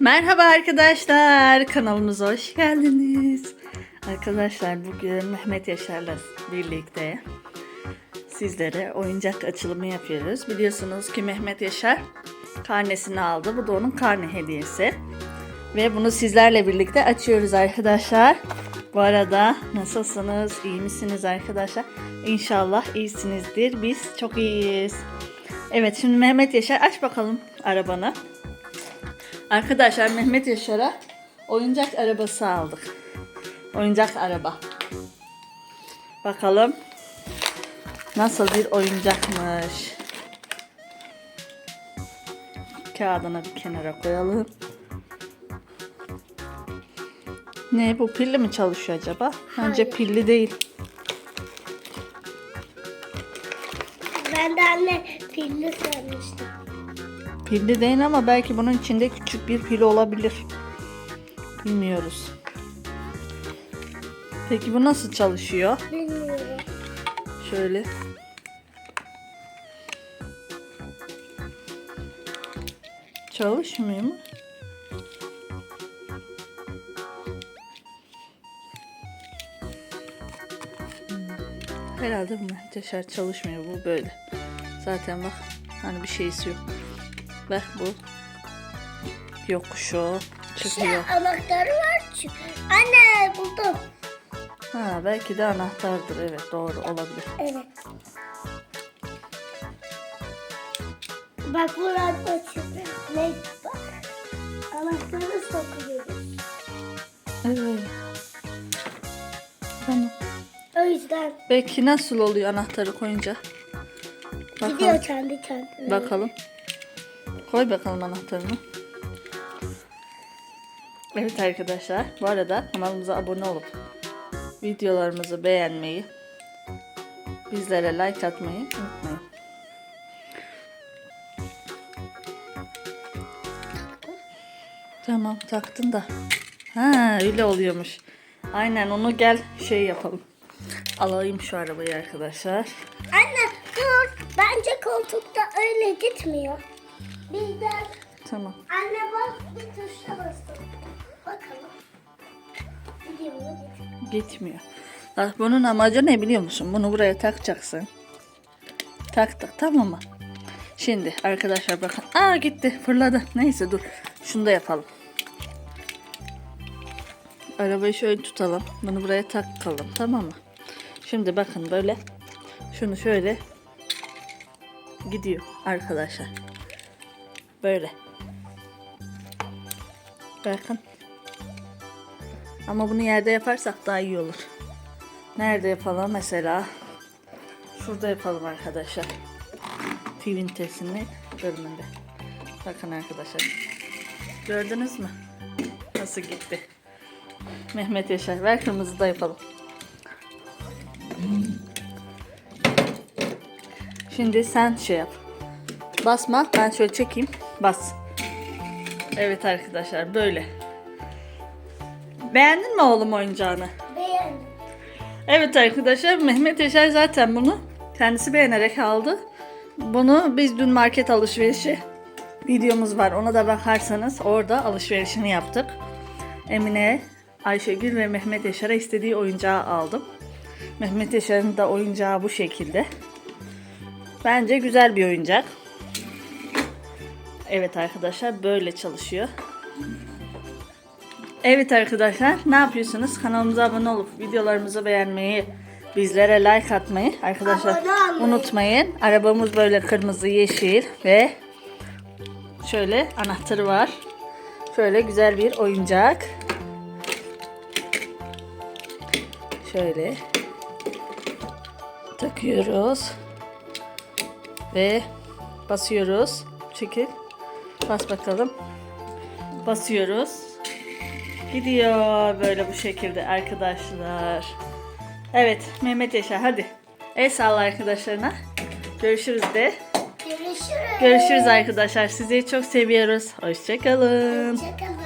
Merhaba arkadaşlar, kanalımıza hoş geldiniz. Arkadaşlar bugün Mehmet Yaşar'la birlikte sizlere oyuncak açılımı yapıyoruz. Biliyorsunuz ki Mehmet Yaşar karnesini aldı. Bu da onun karne hediyesi. Ve bunu sizlerle birlikte açıyoruz arkadaşlar. Bu arada nasılsınız? İyi misiniz arkadaşlar? İnşallah iyisinizdir. Biz çok iyiyiz. Evet şimdi Mehmet Yaşar aç bakalım arabanı. Arkadaşlar Mehmet Yaşar'a oyuncak arabası aldık. Oyuncak araba. Bakalım nasıl bir oyuncakmış. Kağıdını bir kenara koyalım. Ne bu pilli mi çalışıyor acaba? Bence Hayır. pilli değil. Ben de anne pilli sanmıştım. Pilli değil ama belki bunun içinde küçük bir pil olabilir. Bilmiyoruz. Peki bu nasıl çalışıyor? Bilmiyorum. Şöyle. Çalışmıyor mu? Herhalde bu menteşer çalışmıyor. Bu böyle. Zaten bak hani bir şeysi yok. Bak bu yokuşu çıkıyor. anahtarı var çünkü. Anne buldum. Ha belki de anahtardır. Evet doğru olabilir. Evet. Bak buradan açıyor. Ne bak. Anahtarı sokuyoruz. Evet. Tamam. O yüzden Belki nasıl oluyor anahtarı koyunca? Bakalım. gidiyor kendi kendine. Bakalım. Koy bakalım anahtarını. Evet arkadaşlar. Bu arada kanalımıza abone olup videolarımızı beğenmeyi, bizlere like atmayı unutmayın. Tamam taktın da. Ha öyle oluyormuş. Aynen onu gel şey yapalım. Alayım şu arabayı arkadaşlar. Anne dur. Bence koltukta öyle gitmiyor. Birden Tamam. anne bak bir tuşa bastım. Bakalım. Gidiyor mu? Gitmiyor. Bak bunun amacı ne biliyor musun? Bunu buraya takacaksın. Taktık tamam mı? Şimdi arkadaşlar bakın. Aa gitti fırladı. Neyse dur. Şunu da yapalım. Arabayı şöyle tutalım. Bunu buraya takalım tamam mı? Şimdi bakın böyle. Şunu şöyle gidiyor arkadaşlar. Böyle. Bakın. Ama bunu yerde yaparsak daha iyi olur. Nerede yapalım mesela? Şurada yapalım arkadaşlar. Filin tesini bölümünde. Bakın arkadaşlar. Gördünüz mü? Nasıl gitti? Mehmet Yaşar. Ver kırmızı da yapalım. Şimdi sen şey yap. Basma. Ben şöyle çekeyim. Bas. Evet arkadaşlar böyle. Beğendin mi oğlum oyuncağını? Beğendim. Evet arkadaşlar Mehmet Yaşar zaten bunu kendisi beğenerek aldı. Bunu biz dün market alışverişi videomuz var. Ona da bakarsanız orada alışverişini yaptık. Emine, Ayşegül ve Mehmet Yaşar'a istediği oyuncağı aldım. Mehmet Yaşar'ın da oyuncağı bu şekilde. Bence güzel bir oyuncak. Evet arkadaşlar böyle çalışıyor. Evet arkadaşlar ne yapıyorsunuz? Kanalımıza abone olup videolarımızı beğenmeyi, bizlere like atmayı arkadaşlar unutmayın. Arabamız böyle kırmızı, yeşil ve şöyle anahtarı var. Şöyle güzel bir oyuncak. Şöyle takıyoruz ve basıyoruz. Çekil. Bas bakalım. Basıyoruz. Gidiyor böyle bu şekilde arkadaşlar. Evet Mehmet Yaşar hadi. El salla arkadaşlarına. Görüşürüz de. Görüşürüz. Görüşürüz arkadaşlar. Sizi çok seviyoruz. Hoşçakalın. Hoşçakalın.